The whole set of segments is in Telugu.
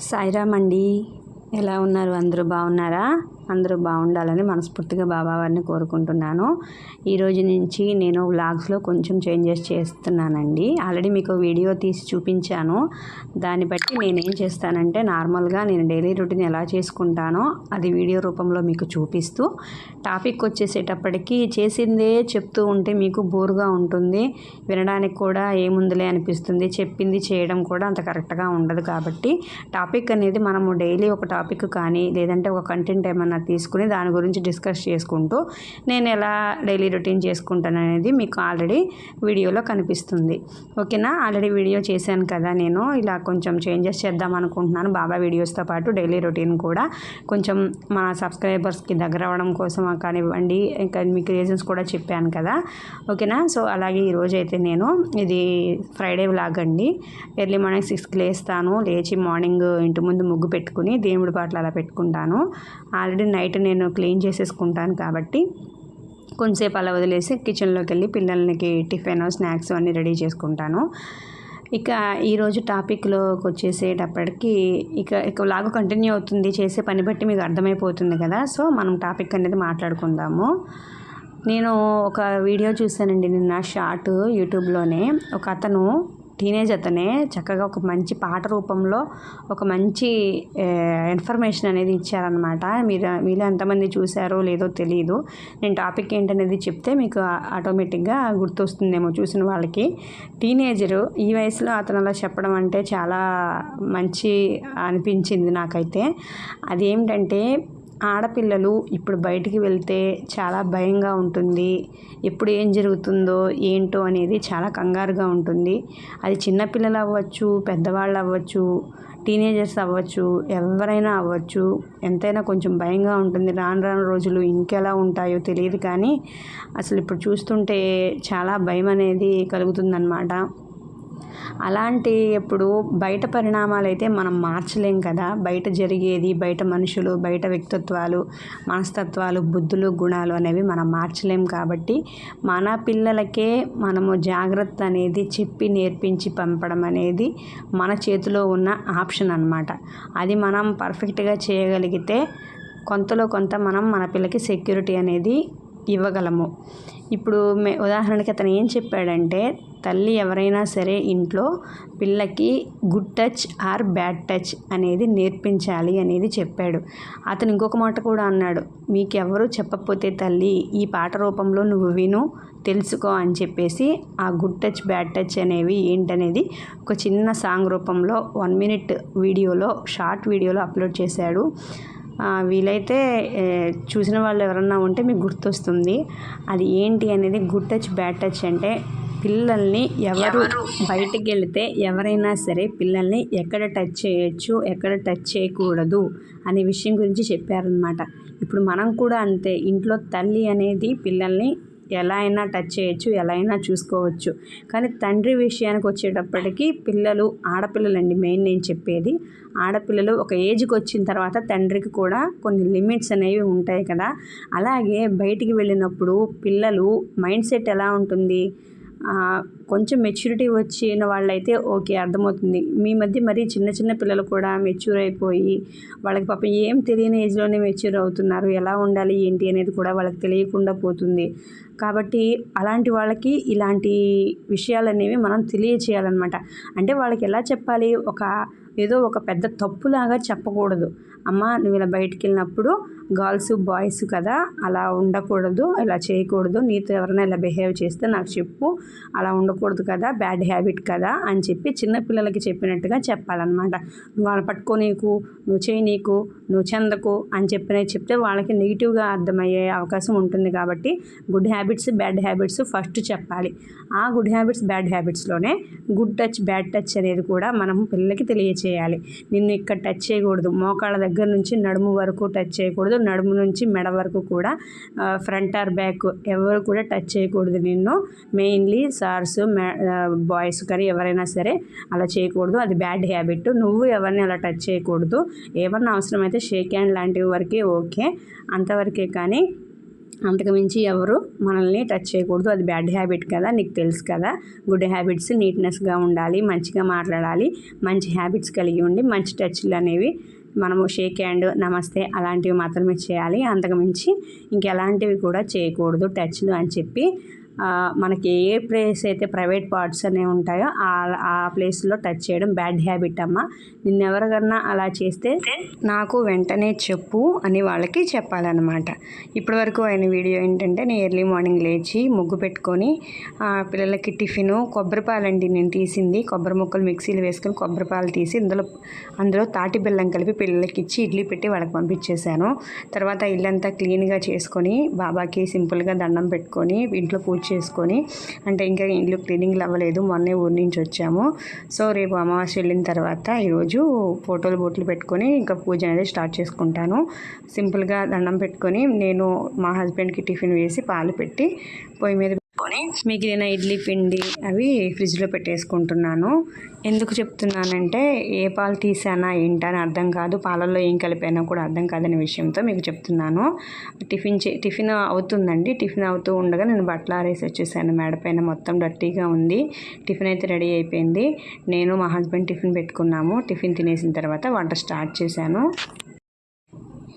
సాయిరామ్ అండి. ఎలా ఉన్నారు? అందరూ బాగున్నారా? అందరూ బాగుండాలని మనస్ఫూర్తిగా బాబావారిని కోరుకుంటున్నాను. ఈ రోజు నుంచి నేను వ్లాగ్స్లో కొంచెం చేంజెస్ చేస్తున్నానండి. ఆల్రెడీ మీకు వీడియో తీసి చూపించాను. దాన్ని బట్టి నేను ఏం చేస్తానంటే నార్మల్గా నేను డైలీ రొటీన్ ఎలా చేసుకుంటానో అది వీడియో రూపంలో మీకు చూపిస్తూ టాపిక్ వచ్చేసేటప్పటికి చేసిందే చెప్తూ ఉంటే మీకు బోరుగా ఉంటుంది. వినడానికి కూడా ఏముందిలే అనిపిస్తుంది. చెప్పింది చేయడం కూడా అంత కరెక్ట్గా ఉండదు కాబట్టి టాపిక్ అనేది మనము డైలీ ఒక టాపిక్ కానీ లేదంటే ఒక కంటెంట్ ఏమన్నా తీసుకుని దాని గురించి డిస్కస్ చేసుకుంటూ నేను ఎలా డైలీ రొటీన్ చేసుకుంటాను అనేది మీకు ఆల్రెడీ వీడియోలో కనిపిస్తుంది. ఓకేనా? ఆల్రెడీ వీడియో చేశాను కదా నేను. ఇలా కొంచెం చేంజెస్ చేద్దాం అనుకుంటున్నాను. బాబా వీడియోస్తో పాటు డైలీ రొటీన్ కూడా కొంచెం మన సబ్స్క్రైబర్స్కి దగ్గర అవ్వడం కోసం కానివ్వండి ఇంకా మీకు రీజన్స్ కూడా చెప్పాను కదా. ఓకేనా? సో అలాగే ఈరోజు అయితే నేను ఇది ఫ్రైడే వ్లాగ్ అండి. ఎర్లీ మార్నింగ్ సిక్స్కి లేస్తాను. లేచి మార్నింగ్ ఇంటి ముందు ముగ్గు పెట్టుకుని దేవుడి పాటలు అలా పెట్టుకుంటాను. ఆల్రెడీ నైట్ నేను క్లీన్ చేసేసుకుంటాను కాబట్టి కొంతసేపు అలా వదిలేసి కిచెన్లోకి వెళ్ళి పిల్లలకి టిఫిన్ స్నాక్స్ అన్నీ రెడీ చేసుకుంటాను. ఇక ఈరోజు టాపిక్లోకి వచ్చేసేటప్పటికి ఇక ఇక లాగు కంటిన్యూ అవుతుంది చేసే పని బట్టి మీకు అర్థమైపోతుంది కదా. సో మనం టాపిక్ అనేది మాట్లాడుకుందాము. నేను ఒక వీడియో చూశానండి నిన్న షార్ట్ యూట్యూబ్లోనే. ఒక అతను టీనేజ్ అతనే చక్కగా ఒక మంచి పాట రూపంలో ఒక మంచి ఇన్ఫర్మేషన్ అనేది ఇచ్చారనమాట మీరు మీలో ఎంతమంది చూశారో లేదో తెలియదు నేను టాపిక్ ఏంటనేది చెప్తే మీకు ఆటోమేటిక్గా గుర్తొస్తుందేమో చూసిన వాళ్ళకి. టీనేజరు ఈ వయసులో అతను అలా చెప్పడం అంటే చాలా మంచి అనిపించింది నాకైతే. అదేమిటంటే ఆడపిల్లలు ఇప్పుడు బయటికి వెళ్తే చాలా భయంగా ఉంటుంది. ఎప్పుడు ఏం జరుగుతుందో ఏంటో అనేది చాలా కంగారుగా ఉంటుంది. అది చిన్నపిల్లలు అవ్వచ్చు పెద్దవాళ్ళు అవ్వచ్చు టీనేజర్స్ అవ్వచ్చు ఎవరైనా అవ్వచ్చు. ఎంతైనా కొంచెం భయంగా ఉంటుంది. రాను రాను రోజులు ఇంకెలా ఉంటాయో తెలియదు కానీ అసలు ఇప్పుడు చూస్తుంటే చాలా భయం అనేది కలుగుతుందన్నమాట. అలాంటి ఇప్పుడు బయట పరిణామాలు అయితే మనం మార్చలేం కదా. బయట జరిగేది బయట మనుషులు బయట వ్యక్తిత్వాలు మనస్తత్వాలు బుద్ధులు గుణాలు అనేవి మనం మార్చలేం కాబట్టి మన పిల్లలకే మనము జాగ్రత్త అనేది చెప్పి నేర్పించి పంపడం అనేది మన చేతిలో ఉన్న ఆప్షన్ అనమాట అది మనం పర్ఫెక్ట్గా చేయగలిగితే కొంతలో కొంత మనం మన పిల్లకి సెక్యూరిటీ అనేది ఇవ్వగలము. ఇప్పుడు మే ఉదాహరణకి అతను ఏం చెప్పాడంటే తల్లి ఎవరైనా సరే ఇంట్లో పిల్లకి good touch or bad touch అనేది నేర్పించాలి అనేది చెప్పాడు. అతను ఇంకొక మాట కూడా అన్నాడు మీకెవరు చెప్పకపోతే తల్లి ఈ పాట రూపంలో నువ్వు విను తెలుసుకో అని చెప్పేసి ఆ గుడ్ టచ్ బ్యాడ్ టచ్ అనేవి ఏంటనేది ఒక చిన్న సాంగ్ రూపంలో వన్ మినిట్ వీడియోలో షార్ట్ వీడియోలో అప్లోడ్ చేశాడు. వీలైతే చూసిన వాళ్ళు ఎవరన్నా ఉంటే మీకు గుర్తొస్తుంది. అది ఏంటి అనేది గుడ్ టచ్ బ్యాడ్ టచ్ అంటే పిల్లల్ని ఎవరు బయటికి వెళితే ఎవరైనా సరే పిల్లల్ని ఎక్కడ టచ్ చేయొచ్చు ఎక్కడ టచ్ చేయకూడదు అనే విషయం గురించి చెప్పారనమాట ఇప్పుడు మనం కూడా అంతే. ఇంట్లో తల్లి అనేది పిల్లల్ని ఎలా అయినా టచ్ చేయొచ్చు ఎలా అయినా చూసుకోవచ్చు. కానీ తండ్రి విషయానికి వచ్చేటప్పటికి పిల్లలు ఆడపిల్లలండి మెయిన్ నేను చెప్పేది. ఆడపిల్లలు ఒక ఏజ్కి వచ్చిన తర్వాత తండ్రికి కూడా కొన్ని లిమిట్స్ అనేవి ఉంటాయి కదా. అలాగే బయటికి వెళ్ళినప్పుడు పిల్లలు మైండ్ సెట్ ఎలా ఉంటుంది? కొంచెం మెచ్యూరిటీ వచ్చిన వాళ్ళైతే ఓకే అర్థమవుతుంది. మీ మధ్య మరీ చిన్న చిన్న పిల్లలు కూడా మెచ్యూర్ అయిపోయి వాళ్ళకి పాపం ఏం తెలియని ఏజ్లోనే మెచ్యూర్ అవుతున్నారు. ఎలా ఉండాలి ఏంటి అనేది కూడా వాళ్ళకి తెలియకుండా పోతుంది. కాబట్టి అలాంటి వాళ్ళకి ఇలాంటి విషయాలు అనేవి మనం తెలియచేయాలన్నమాట. అంటే వాళ్ళకి ఎలా చెప్పాలి? ఒక ఏదో ఒక పెద్ద తప్పులాగా చెప్పకూడదు. అమ్మ నువ్వు ఇలా బయటికి వెళ్ళినప్పుడు గర్ల్స్ బాయ్స్ కదా అలా ఉండకూడదు ఇలా చేయకూడదు నీతో ఎవరైనా ఇలా బిహేవ్ చేస్తే నాకు చెప్పు అలా ఉండకూడదు కదా బ్యాడ్ హ్యాబిట్ కదా అని చెప్పి చిన్నపిల్లలకి చెప్పినట్టుగా చెప్పాలన్నమాట. నువ్వు పట్టుకో నీకు నువ్వు చేయనీకు నువ్వు చెందకు అని చెప్పిన చెప్తే వాళ్ళకి నెగిటివ్గా అర్థమయ్యే అవకాశం ఉంటుంది కాబట్టి good habits bad habits first చెప్పాలి. ఆ గుడ్ హ్యాబిట్స్ బ్యాడ్ హ్యాబిట్స్లోనే గుడ్ టచ్ బ్యాడ్ టచ్ అనేది కూడా మనం పిల్లలకి తెలియచేయాలి. నిన్ను ఇక్కడ టచ్ చేయకూడదు. మోకాళ్ళ దగ్గర నుంచి నడుము వరకు టచ్ చేయకూడదు. నడుము నుంచి మెడ వరకు కూడా ఫ్రంట్ ఆర్ బ్యాక్ ఎవరు కూడా టచ్ చేయకూడదు నిన్ను. మెయిన్లీ సార్స్ బాయ్స్ కానీ ఎవరైనా సరే అలా చేయకూడదు. అది బ్యాడ్ హ్యాబిట్ నువ్వు ఎవరిని అలా టచ్ చేయకూడదు. ఏమన్నా అవసరమైతే షేక్ హ్యాండ్ లాంటివి వరకే ఓకే అంతవరకే కానీ అంతకుమించి ఎవరు మనల్ని టచ్ చేయకూడదు. అది బ్యాడ్ హ్యాబిట్ కదా నీకు తెలుసు కదా. గుడ్ హ్యాబిట్స్ నీట్నెస్గా ఉండాలి మంచిగా మాట్లాడాలి మంచి హ్యాబిట్స్ కలిగి ఉండి మంచి టచ్లు అనేవి మనము షేక్ హ్యాండ్ నమస్తే అలాంటివి మాత్రమే చేయాలి. అంతకుమించి ఇంకెలాంటివి కూడా చేయకూడదు. టచ్లు అని చెప్పి మనకి ఏ ప్లేస్ అయితే ప్రైవేట్ పార్ట్స్ అనేవి ఉంటాయో ఆ ఆ ప్లేస్లో టచ్ చేయడం బ్యాడ్ హ్యాబిట్ అమ్మ. నిన్నెవరికన్నా అలా చేస్తే నాకు వెంటనే చెప్పు అని వాళ్ళకి చెప్పాలన్నమాట. ఇప్పటి వరకు అయిన వీడియో ఏంటంటే నేను ఎర్లీ మార్నింగ్ లేచి ముగ్గు పెట్టుకొని పిల్లలకి టిఫిను కొబ్బరి పాలండి నేను తీసింది. కొబ్బరి ముక్కలు మిక్సీలు వేసుకొని కొబ్బరి పాలు తీసి ఇందులో అందులో తాటి బెల్లం కలిపి పిల్లలకి ఇచ్చి ఇడ్లీ పెట్టి వాళ్ళకి పంపించేశాను. తర్వాత ఇల్లంతా క్లీన్గా చేసుకొని బాబాకి సింపుల్గా దండం పెట్టుకొని ఇంట్లో పూజ చేసుకొని అంటే ఇంకా ఇల్లు క్లీనింగ్ అవ్వలేదు మొన్నే ఊరి నుంచి వచ్చాము. సో రేపు అమావాస్య వెళ్ళిన తర్వాత ఈరోజు ఫోటోలు బొట్లు పెట్టుకొని ఇంకా పూజ అనేది స్టార్ట్ చేసుకుంటాను. సింపుల్గా దండం పెట్టుకొని నేను మా హస్బెండ్కి టిఫిన్ వేసి పాలు పెట్టి పొయ్యి మీద తీసుకొని మిగిలిన ఇడ్లీ పిండి అవి ఫ్రిడ్జ్లో పెట్టేసుకుంటున్నాను. ఎందుకు చెప్తున్నానంటే ఏ పాలు తీసానా ఏంటా అని అర్థం కాదు. పాలల్లో ఏం కలిపానో కూడా అర్థం కాదనే విషయంతో మీకు చెప్తున్నాను. టిఫిన్ చే టిఫిన్ అవుతుందండి. టిఫిన్ అవుతూ ఉండగా నేను బట్టలు ఆరేసి వచ్చేసాను. మేడపైన మొత్తం డర్టీగా ఉంది. టిఫిన్ అయితే రెడీ అయిపోయింది. నేను మా హస్బెండ్ టిఫిన్ పెట్టుకున్నాము. టిఫిన్ తినేసిన తర్వాత వంట స్టార్ట్ చేశాను.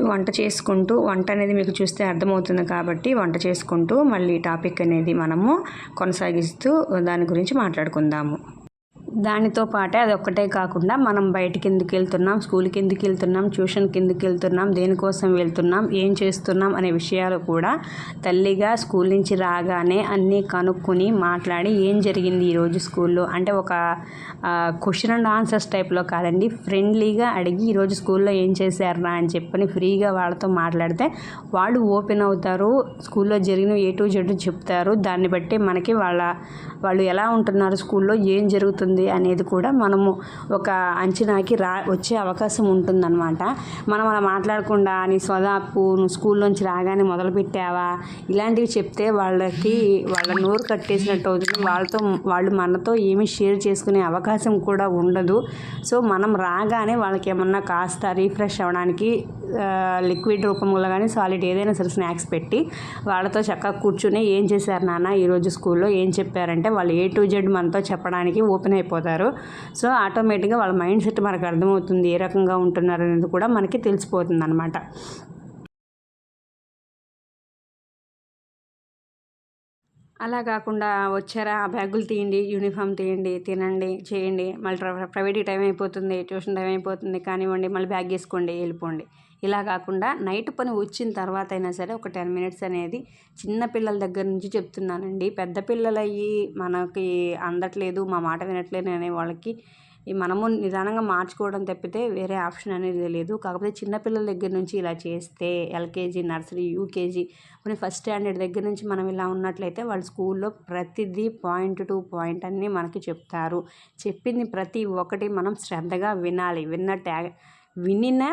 వంట చేసుకుంటూ వంట అనేది మీకు చూస్తే అర్థమవుతుంది కాబట్టి వంట చేసుకుంటూ మళ్ళీ టాపిక్ అనేది మనము కొనసాగిస్తూ దాని గురించి మాట్లాడుకుందాము. దానితో పాటే అది ఒక్కటే కాకుండా మనం బయటికి ఎందుకు వెళ్తున్నాం స్కూల్కి ఎందుకు వెళ్తున్నాం ట్యూషన్కి ఎందుకు వెళ్తున్నాం దేనికోసం వెళ్తున్నాం ఏం చేస్తున్నాం అనే విషయాలు కూడా తల్లిగా స్కూల్ నుంచి రాగానే అన్నీ కనుక్కొని మాట్లాడి ఏం జరిగింది ఈరోజు స్కూల్లో అంటే ఒక క్వశ్చన్ అండ్ ఆన్సర్స్ టైప్లో కాదండి ఫ్రెండ్లీగా అడిగి ఈరోజు స్కూల్లో ఏం చేశారా అని చెప్పని ఫ్రీగా వాళ్ళతో మాట్లాడితే వాళ్ళు ఓపెన్ అవుతారు స్కూల్లో జరిగిన ఏ టు జెడ్ చెప్తారు దాన్ని బట్టి మనకి వాళ్ళ వాళ్ళు ఎలా ఉంటున్నారు స్కూల్లో ఏం జరుగుతుంది అనేది కూడా మనము ఒక అంచనాకి రా వచ్చే అవకాశం ఉంటుందన్నమాట. మనం అలా మాట్లాడకుండా నీ స్వదాపు నువ్వు స్కూల్లోంచి రాగానే మొదలు పెట్టావా ఇలాంటివి చెప్తే వాళ్ళకి వాళ్ళ నోరు కట్టేసినట్టు అవుతుంది. వాళ్ళతో వాళ్ళు మనతో ఏమీ షేర్ చేసుకునే అవకాశం కూడా ఉండదు. సో మనం రాగానే వాళ్ళకి ఏమన్నా కాస్త రీఫ్రెష్ అవ్వడానికి లిక్విడ్ రూపంలో కానీ సాలిడ్ ఏదైనా సరే స్నాక్స్ పెట్టి వాళ్ళతో చక్కగా కూర్చుని ఏం చేశారు నాన్న ఈరోజు స్కూల్లో? ఏం చెప్పారంటే వాళ్ళు ఏ టు జెడ్ మనతో చెప్పడానికి ఓపెన్ అయిపోయి అయిపోతారు. సో ఆటోమేటిక్గా వాళ్ళ మైండ్ సెట్ మనకు అర్థమవుతుంది ఏ రకంగా ఉంటున్నారు అనేది కూడా మనకి తెలిసిపోతుంది అనమాట అలా కాకుండా వచ్చారా? ఆ బ్యాగులు తీయండి యూనిఫామ్ తీయండి తినండి చేయండి. మళ్ళీ ప్రైవేట్ టైం అయిపోతుంది ట్యూషన్ టైం అయిపోతుంది. కానివ్వండి మళ్ళీ బ్యాగ్ వేసుకోండి వెళ్ళిపోండి. ఇలా కాకుండా నైట్ పని వచ్చిన తర్వాత అయినా సరే ఒక టెన్ మినిట్స్ అనేది చిన్న పిల్లల దగ్గర నుంచి చెప్తున్నానండి. పెద్ద పిల్లలు అయ్యి మనకి అందట్లేదు మా మాట వినట్లేదు అనే వాళ్ళకి మనము నిదానంగా మార్చుకోవడం తప్పితే వేరే ఆప్షన్ అనేది లేదు. కాకపోతే చిన్నపిల్లల దగ్గర నుంచి ఇలా చేస్తే ఎల్కేజీ నర్సరీ యూకేజీ కొన్ని ఫస్ట్ స్టాండర్డ్ దగ్గర నుంచి మనం ఇలా ఉన్నట్లయితే వాళ్ళ స్కూల్లో ప్రతిదీ పాయింట్ టు పాయింట్ అన్నీ మనకి చెప్తారు. చెప్పింది ప్రతి ఒక్కటి మనం శ్రద్ధగా వినాలి. విన్న విన్నట్టు వినిన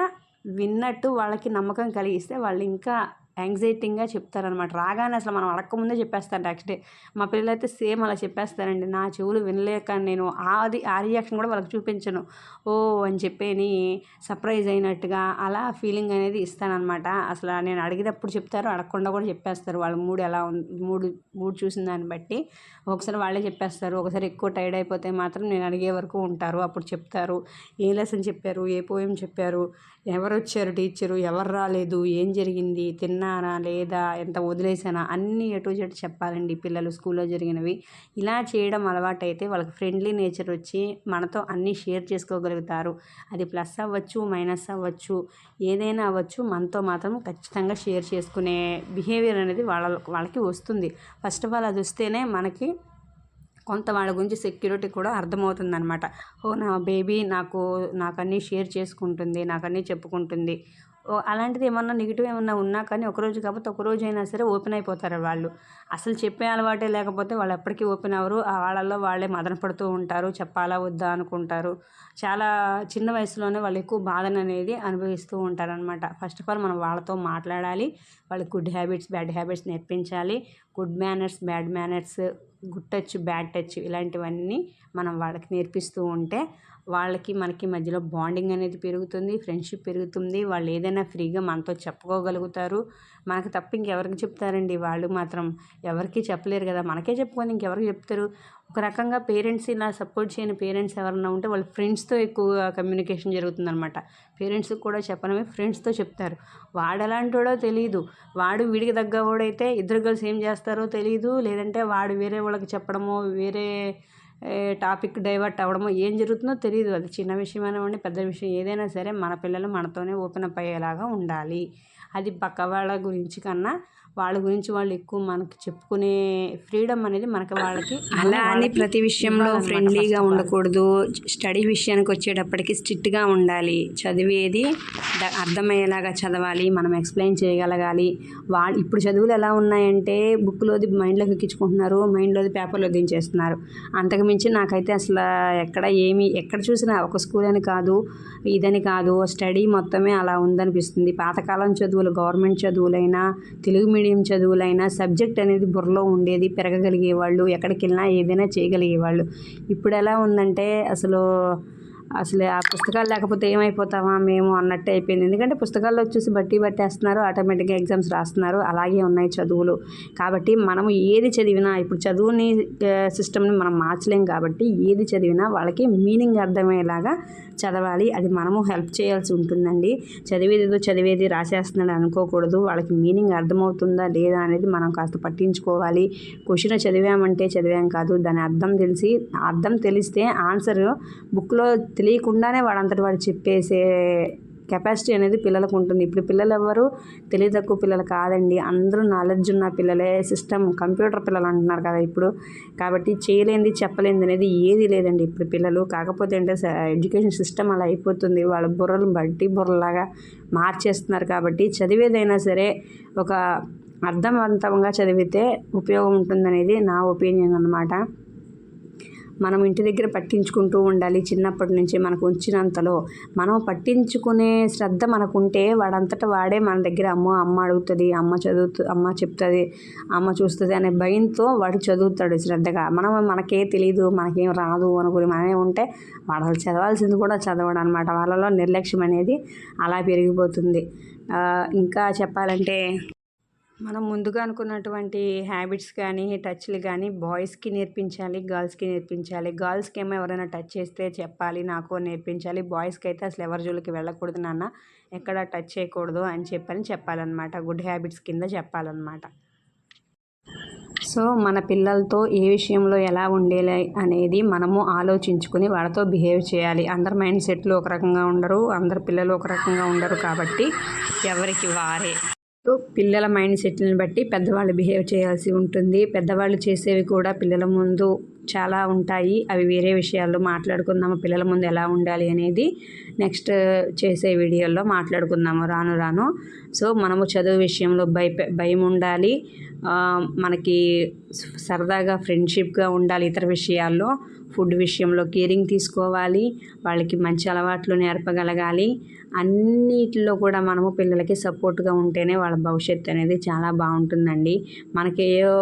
విన్నట్టు వాళ్ళకి నమ్మకం కలిగిస్తే వాళ్ళు ఇంకా యాంగ్జైటింగ్గా చెప్తారనమాట రాగానే అసలు మనం అడగకముందే చెప్పేస్తారు నెక్స్ట్ డే మా పిల్లలైతే సేమ్ అలా చెప్పేస్తారండి. నా చెవులు వినలేక నేను ఆది ఆ రియాక్షన్ కూడా వాళ్ళకి చూపించను. ఓ అని చెప్పేని సర్ప్రైజ్ అయినట్టుగా అలా ఫీలింగ్ అనేది ఇస్తానమాట అసలు నేను అడిగినప్పుడు చెప్తారు అడగకుండా కూడా చెప్పేస్తారు. వాళ్ళ మూడు ఎలా ఉంది మూడు మూడు చూసిన దాన్ని బట్టి ఒకసారి వాళ్ళే చెప్పేస్తారు. ఒకసారి ఎక్కువ టైర్డ్ అయిపోతే మాత్రం నేను అడిగే వరకు ఉంటారు. అప్పుడు చెప్తారు. ఏ లెసన్ చెప్పారు? ఏ పోయం చెప్పారు? ఎవరు వచ్చారు టీచరు? ఎవరు రాలేదు? ఏం జరిగింది? తిన్నానా లేదా? ఎంత వదిలేసానా అన్నీ ఎటు చెట్టు చెప్పాలండి పిల్లలు స్కూల్లో జరిగినవి. ఇలా చేయడం అలవాటైతే వాళ్ళకి ఫ్రెండ్లీ నేచర్ వచ్చి మనతో అన్నీ షేర్ చేసుకోగలుగుతారు. అది ప్లస్ అవ్వచ్చు మైనస్ అవ్వచ్చు ఏదైనా అవ్వచ్చు మనతో మాత్రం ఖచ్చితంగా షేర్ చేసుకునే బిహేవియర్ అనేది వాళ్ళ వాళ్ళకి వస్తుంది. ఫస్ట్ ఆఫ్ ఆల్ అది వస్తేనే మనకి కొంత వాళ్ళ గురించి సెక్యూరిటీ కూడా అర్థమవుతుంది అనమాట ఓ నా బేబీ నాకు నాకు అన్నీ షేర్ చేసుకుంటుంది నాకు అన్నీ చెప్పుకుంటుంది. అలాంటిది ఏమన్నా నెగిటివ్ ఏమన్నా ఉన్నా కానీ ఒకరోజు కాకపోతే ఒకరోజు అయినా సరే ఓపెన్ అయిపోతారు వాళ్ళు. అసలు చెప్పే అలవాటే లేకపోతే వాళ్ళు ఎప్పటికీ ఓపెన్ అవ్వరు. ఆ వాళ్ళల్లో వాళ్ళే మదన పడుతూ ఉంటారు. చెప్పాలా వద్దా అనుకుంటారు. చాలా చిన్న వయసులోనే వాళ్ళు ఎక్కువ బాధను అనేది అనుభవిస్తూ ఉంటారనమాట ఫస్ట్ ఆఫ్ ఆల్ మనం వాళ్ళతో మాట్లాడాలి. వాళ్ళకి గుడ్ హ్యాబిట్స్ బ్యాడ్ హ్యాబిట్స్ నేర్పించాలి. Good manners bad manners good touch bad touch ఇలాంటివన్నీ మనం వాళ్ళకి నేర్పిస్తూ ఉంటే వాళ్ళకి మనకి మధ్యలో బాండింగ్ అనేది పెరుగుతుంది ఫ్రెండ్షిప్ పెరుగుతుంది. వాళ్ళు ఏదైనా ఫ్రీగా మనతో చెప్పుకోగలుగుతారు. మనకు తప్ప ఇంకెవరికి చెప్తారండి? వాళ్ళు మాత్రం ఎవరికి చెప్పలేరు కదా? మనకే చెప్పుకొని ఇంకెవరికి చెప్తారు? ఒక రకంగా పేరెంట్స్ ఇలా సపోర్ట్ చేయని పేరెంట్స్ ఎవరైనా ఉంటే వాళ్ళ ఫ్రెండ్స్తో ఎక్కువగా కమ్యూనికేషన్ జరుగుతుందనమాట పేరెంట్స్కి కూడా చెప్పడమే ఫ్రెండ్స్తో చెప్తారు. వాడు ఎలాంటివాడో తెలియదు వాడు వీడికి తగ్గవాడైతే ఇద్దరు కలిసి ఏం చేస్తారో తెలియదు లేదంటే వాడు వేరే వాళ్ళకి చెప్పడమో వేరే టాపిక్ డైవర్ట్ అవ్వడమో ఏం జరుగుతుందో తెలియదు అది చిన్న విషయం పెద్ద విషయం ఏదైనా సరే మన పిల్లలు మనతోనే ఓపెన్ అప్ అయ్యేలాగా ఉండాలి. అది పక్క వాళ్ళ గురించి కన్నా వాళ్ళ గురించి వాళ్ళు ఎక్కువ మనకి చెప్పుకునే ఫ్రీడమ్ అనేది మనకి వాళ్ళకి అలా అని ప్రతి విషయంలో ఫ్రెండ్లీగా ఉండకూడదు. స్టడీ విషయానికి వచ్చేటప్పటికి స్ట్రిక్ట్గా ఉండాలి. చదివేది అర్థమయ్యేలాగా చదవాలి మనం ఎక్స్ప్లెయిన్ చేయగలగాలి. వాళ్ళు ఇప్పుడు చదువులు ఎలా ఉన్నాయంటే బుక్లోది మైండ్లోకి ఎక్కించుకుంటున్నారు మైండ్లోది పేపర్లో దించేస్తున్నారు. అంతకుమించి నాకైతే అసలు ఎక్కడ ఏమి ఎక్కడ చూసినా ఒక స్కూల్ అని కాదు ఇదని కాదు స్టడీ మొత్తమే అలా ఉందనిపిస్తుంది. పాతకాలం చదువులు గవర్నమెంట్ చదువులైనా తెలుగు మీడియం చదువులైనా సబ్జెక్ట్ అనేది బుర్రలో ఉండేది పెరగగలిగేవాళ్ళు ఎక్కడికి వెళ్ళినా ఏదైనా చేయగలిగేవాళ్ళు. ఇప్పుడు ఎలా ఉందంటే అసలు అసలు ఆ పుస్తకాలు లేకపోతే ఏమైపోతామా మేము అన్నట్టు అయిపోయింది. ఎందుకంటే పుస్తకాల్లో చూసి బట్టి పట్టేస్తున్నారు ఆటోమేటిక్గా ఎగ్జామ్స్ రాస్తున్నారు అలాగే ఉన్నాయి చదువులు. కాబట్టి మనము ఏది చదివినా ఇప్పుడు చదువుని సిస్టమ్ని మనం మార్చలేం కాబట్టి ఏది చదివినా వాళ్ళకి మీనింగ్ అర్థమయ్యేలాగా చదవాలి. అది మనము హెల్ప్ చేయాల్సి ఉంటుందండి. చదివేది ఏదో చదివేది రాసేస్తున్నాడు అనుకోకూడదు. వాళ్ళకి మీనింగ్ అర్థమవుతుందా లేదా అనేది మనం కాస్త పట్టించుకోవాలి. క్వశ్చన్ చదివామంటే చదివాం కాదు. దాని అర్థం తెలిసి అర్థం తెలిస్తే ఆన్సర్ బుక్లో తెలియకుండానే వాడంతటి వాడు చెప్పేసే కెపాసిటీ అనేది పిల్లలకు ఉంటుంది. ఇప్పుడు పిల్లలు ఎవరు తెలివి తక్కువ పిల్లలు కాదండి. అందరూ నాలెడ్జ్ ఉన్న పిల్లలే. సిస్టమ్ కంప్యూటర్ పిల్లలు అంటున్నారు కదా ఇప్పుడు. కాబట్టి చేయలేంది చెప్పలేంది అనేది ఏది లేదండి ఇప్పుడు పిల్లలు. కాకపోతే అంటే ఎడ్యుకేషన్ సిస్టమ్ అలా అయిపోతుంది. వాళ్ళ బుర్రలు బట్టి బుర్రలాగా మార్చేస్తున్నారు కాబట్టి చదివేదైనా సరే ఒక అర్థవంతంగా చదివితే ఉపయోగం ఉంటుందనేది నా ఒపీనియన్ అనమాట మనం ఇంటి దగ్గర పట్టించుకుంటూ ఉండాలి. చిన్నప్పటి నుంచి మనకు వచ్చినంతలో మనం పట్టించుకునే శ్రద్ధ మనకుంటే వాడంతటా వాడే మన దగ్గర అమ్మ అమ్మ అడుగుతుంది అమ్మ చదువుతు అమ్మ చెప్తుంది అమ్మ చూస్తుంది అనే భయంతో వాడు చదువుతాడు శ్రద్ధగా. మనం మనకే తెలియదు మనకేం రాదు అనుకుని మనమే ఉంటే వాడు అసలు చదవాల్సింది కూడా చదవడం అనమాట వాళ్ళలో నిర్లక్ష్యం అనేది అలా పెరిగిపోతుంది. ఇంకా చెప్పాలంటే మనం ముందుగా అనుకున్నటువంటి హ్యాబిట్స్ కానీ టచ్లు కానీ బాయ్స్కి నేర్పించాలి గర్ల్స్కి నేర్పించాలి. గర్ల్స్కి ఏమో ఎవరైనా టచ్ చేస్తే చెప్పాలి నాకు నేర్పించాలి బాయ్స్కి అయితే అసలు ఎవరి జోలికి వెళ్ళకూడదు నాన్న ఎక్కడ టచ్ చేయకూడదు అని చెప్పని చెప్పాలన్నమాట. గుడ్ హ్యాబిట్స్ కింద చెప్పాలన్నమాట. సో మన పిల్లలతో ఏ విషయంలో ఎలా ఉండేలా అనేది మనము ఆలోచించుకుని వాళ్ళతో బిహేవ్ చేయాలి. అందరి మైండ్ సెట్లు ఒక రకంగా ఉండరు అందరి పిల్లలు ఒక రకంగా ఉండరు కాబట్టి ఎవరికి వారే. పిల్లల మైండ్ సెట్ని బట్టి పెద్దవాళ్ళు బిహేవ్ చేయాల్సి ఉంటుంది. పెద్దవాళ్ళు చేసేవి కూడా పిల్లల ముందు చాలా ఉంటాయి. అవి వేరే విషయాల్లో మాట్లాడుకుందాము పిల్లల ముందు ఎలా ఉండాలి అనేది నెక్స్ట్ చేసే వీడియోల్లో మాట్లాడుకుందాము. రాను రాను. సో మనము చదువు విషయంలో భయ భయం ఉండాలి. మనకి సరదాగా ఫ్రెండ్షిప్గా ఉండాలి ఇతర విషయాల్లో. ఫుడ్ విషయంలో కేరింగ్ తీసుకోవాలి వాళ్ళకి మంచి అలవాట్లు నేర్పగలగాలి. అన్నిటిలో కూడా మనము పిల్లలకి సపోర్ట్గా ఉంటేనే వాళ్ళ భవిష్యత్తు అనేది చాలా బాగుంటుందండి. మనకి ఏవో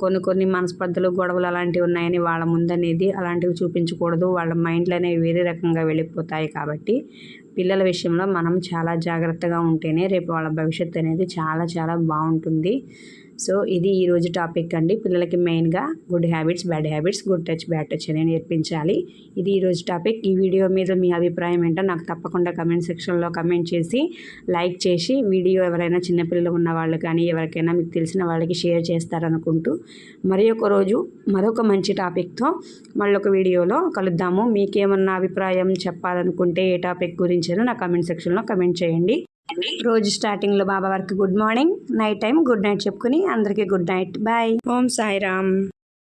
కొన్ని కొన్ని మనస్పర్ధలు గొడవలు అలాంటివి ఉన్నాయని వాళ్ళ ముందనేది అలాంటివి చూపించకూడదు. వాళ్ళ మైండ్లు అనేవి వేరే రకంగా వెళ్ళిపోతాయి కాబట్టి పిల్లల విషయంలో మనం చాలా జాగ్రత్తగా ఉంటేనే రేపు వాళ్ళ భవిష్యత్తు అనేది చాలా చాలా బాగుంటుంది. సో ఇది ఈరోజు టాపిక్ అండి. పిల్లలకి మెయిన్గా good habits bad habits good touch bad touch అనేది నేర్పించాలి. ఇది ఈరోజు టాపిక్. ఈ వీడియో మీద మీ అభిప్రాయం ఏంటో నాకు తప్పకుండా కమెంట్ సెక్షన్లో కమెంట్ చేసి లైక్ చేసి వీడియో ఎవరైనా చిన్నపిల్లలు ఉన్న వాళ్ళు కానీ ఎవరికైనా మీకు తెలిసిన వాళ్ళకి షేర్ చేస్తారనుకుంటూ మరి ఒక రోజు మరొక మంచి టాపిక్తో మళ్ళీ ఒక వీడియోలో కలుద్దాము. మీకేమన్నా అభిప్రాయం చెప్పాలనుకుంటే ఏ టాపిక్ గురించైనా నా కమెంట్ సెక్షన్లో కమెంట్ చేయండి. రోజు స్టార్టింగ్లో బాబా వారికి good morning night time good night చెప్పుకుని అందరికీ good night bye Om Sairam.